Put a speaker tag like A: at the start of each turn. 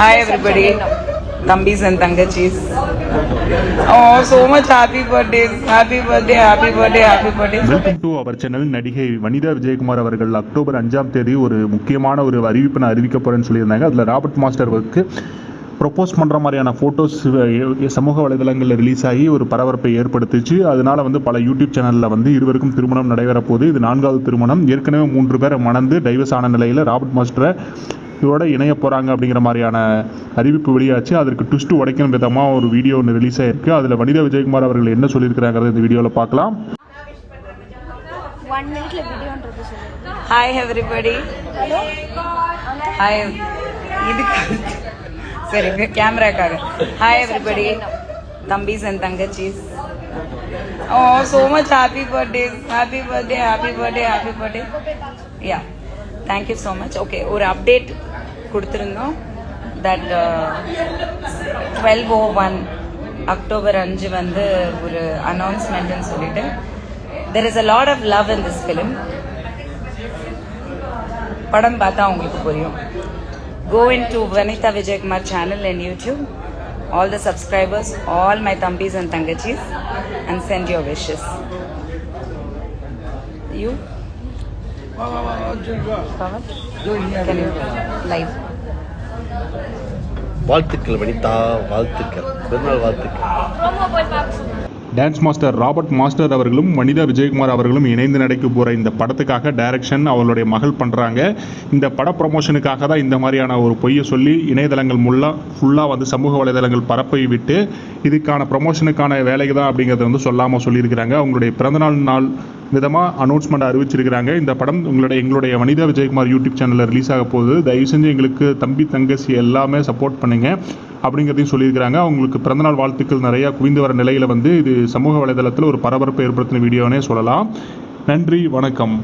A: Hi everybody தம்பிஸ் and Thangachis. Oh so much happy birthday happy birthday happy birthday happy birthday
B: welcome to our channel நடிகை வனிதா விஜயகுமார் அவர்கள். October அஞ்சாம் தேதி ஒரு முக்கியமான ஒரு அறிவிப்பினை அறிவிக்க போகிறேன்னு சொல்லியிருந்தாங்க. அதில் ராபர்ட் மாஸ்டர் ஒர்க்கு ப்ரொப்போஸ் பண்ணுற மாதிரியான ஃபோட்டோஸ் சமூக வலைதளங்களில் ரிலீஸ் ஆகி ஒரு பரபரப்பை ஏற்படுத்துச்சு. அதனால வந்து பல யூடியூப் சேனலில் வந்து இருவருக்கும் திருமணம் நடைபெற போது இது நான்காவது திருமணம். ஏற்கனவே மூன்று பேரை மணந்து டைவர்ஸ் ஆன நிலையில் ராபர்ட் மாஸ்டரை இதோட இணைய போகிறாங்க அப்படிங்கிற மாதிரியான அறிவிப்பு வெளியாச்சு. அதற்கு ட்விஸ்ட் உடைக்கும் விதமாக ஒரு வீடியோ ஒன்று ரிலீஸ் ஆயிருக்கு. அதில் வனிதா விஜயகுமார் அவர்கள் என்ன சொல்லியிருக்கிறாங்கிறத இந்த வீடியோவில் பார்க்கலாம்.
C: ஒன் மினிட்ல வீடியோன்றது சொல்லுங்க
A: Hi everybody. Hi. இதுக்கு சரி கேமராக்காக ஹாய் எவ்ரிபடி தம்பிஸ் அண்ட் தங்கச்சிஸ். ஓ so much happy birthday happy birthday happy birthday happy birthday yeah thank you so much okay ஒரு அப்டேட் கொடுத்துருந்தோம். That twelve o one October அஞ்சு வந்து ஒரு அனௌன்ஸ்மெண்ட்னு சொல்லிட்டு. There is a lot of love in this film படம் பார்த்தா உங்களுக்கு புரியும். Go in to Vanitha Vijayakumar channel and YouTube all the subscribers all my தம்பிஸ் and தங்கச்சிஸ் and send your wishes you live
D: வாழ்த்துக்கள் வனிதா வாழ்த்துக்கள். பெருநாள் வாழ்த்துக்கள்.
B: டான்ஸ் மாஸ்டர் ராபர்ட் மாஸ்டர் அவர்களும் வனிதா விஜயகுமார் அவர்களும் இணைந்து நடிக்க போகிற இந்த படத்துக்காக டைரக்ஷன் அவளுடைய மகள் பண்ணுறாங்க இந்த பட ப்ரமோஷனுக்காக தான் இந்த மாதிரியான ஒரு பொய்யை சொல்லி இணையதளங்கள் முல்லாக ஃபுல்லாக வந்து சமூக வலைதளங்கள் பரப்பை விட்டு இதுக்கான ப்ரமோஷனுக்கான வேலைக்கு தான் அப்படிங்கிறத வந்து சொல்லாமல் சொல்லியிருக்கிறாங்க. அவங்களுடைய பிறந்தநாள் நாள் விதமாக அனௌன்ஸ்மெண்ட் அறிவிச்சிருக்கிறாங்க. இந்த படம் உங்களுடைய எங்களுடைய வனிதா விஜயகுமார் யூடியூப் சேனலில் ரிலீஸ் ஆக போகுது. தயவு செஞ்சு எங்களுக்கு தம்பி தங்கச்சி எல்லாமே சப்போர்ட் பண்ணுங்கள் அப்படிங்கிறதையும் சொல்லியிருக்கிறாங்க. அவங்களுக்கு பிறந்தநாள் வாழ்த்துக்கள் நிறையா குவிந்து வர நிலையில் வந்து இது சமூக வலைதளத்தில் ஒரு பரபரப்பை ஏற்படுத்தின வீடியோனே சொல்லலாம். நன்றி வணக்கம்.